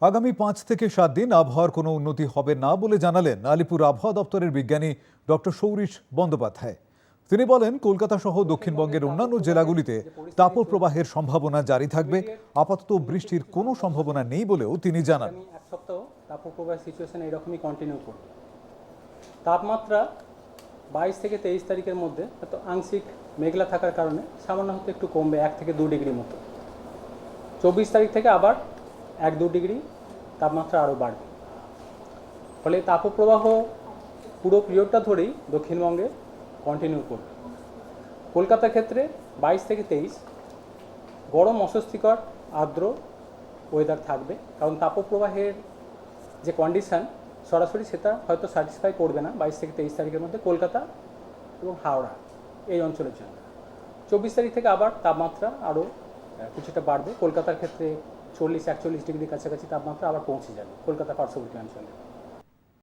আগামী পাঁচ থেকে সাত দিন আবহাওয়ার কোনো উন্নতি হবে না বলে জানালেন আলিপুর আবহাওয়া দপ্তরের বিজ্ঞানী ডক্টর সৌরিশ বন্দ্যোপাধ্যায়। তিনি বলেন, কলকাতা সহ দক্ষিণবঙ্গের অন্যান্য জেলাগুলিতে তাপপ্রবাহের সম্ভাবনা জারি থাকবে। আপাতত বৃষ্টির কোনো সম্ভাবনা নেই বলেও তিনি জানান। এক সপ্তাহ সিচুয়েশন কন্টিনিউ করব। তাপমাত্রা বাইশ থেকে তেইশ তারিখের মধ্যে হয়তো আংশিক মেঘলা থাকার কারণে সামান্য হয়তো একটু কমবে, এক থেকে দু ডিগ্রি মতো। চব্বিশ তারিখ থেকে আবার এক দু ডিগ্রি, তাপমাত্রা আরও বাড়বে। ফলে তাপপ্রবাহ পুরো পিরিয়ডটা ধরেই দক্ষিণবঙ্গে কন্টিনিউ করবে। কলকাতার ক্ষেত্রে বাইশ থেকে তেইশ, গরম, অস্বস্তিকর, আর্দ্র ওয়েদার থাকবে। কারণ তাপপ্রবাহের যে কন্ডিশান সরাসরি সেটা হয়তো স্যাটিসফাই করবে না বাইশ থেকে তেইশ তারিখের মধ্যে কলকাতা এবং হাওড়া এই অঞ্চলের জন্য। চব্বিশ তারিখ থেকে আবার তাপমাত্রা আরও কিছুটা বাড়বে। কলকাতার ক্ষেত্রে চল্লিশ একচল্লিশ ডিগ্রি কাছাকাছি তাপমাত্রা আবার পৌঁছে যাবে। কলকাতা পার্শ্ববর্তী অঞ্চলে।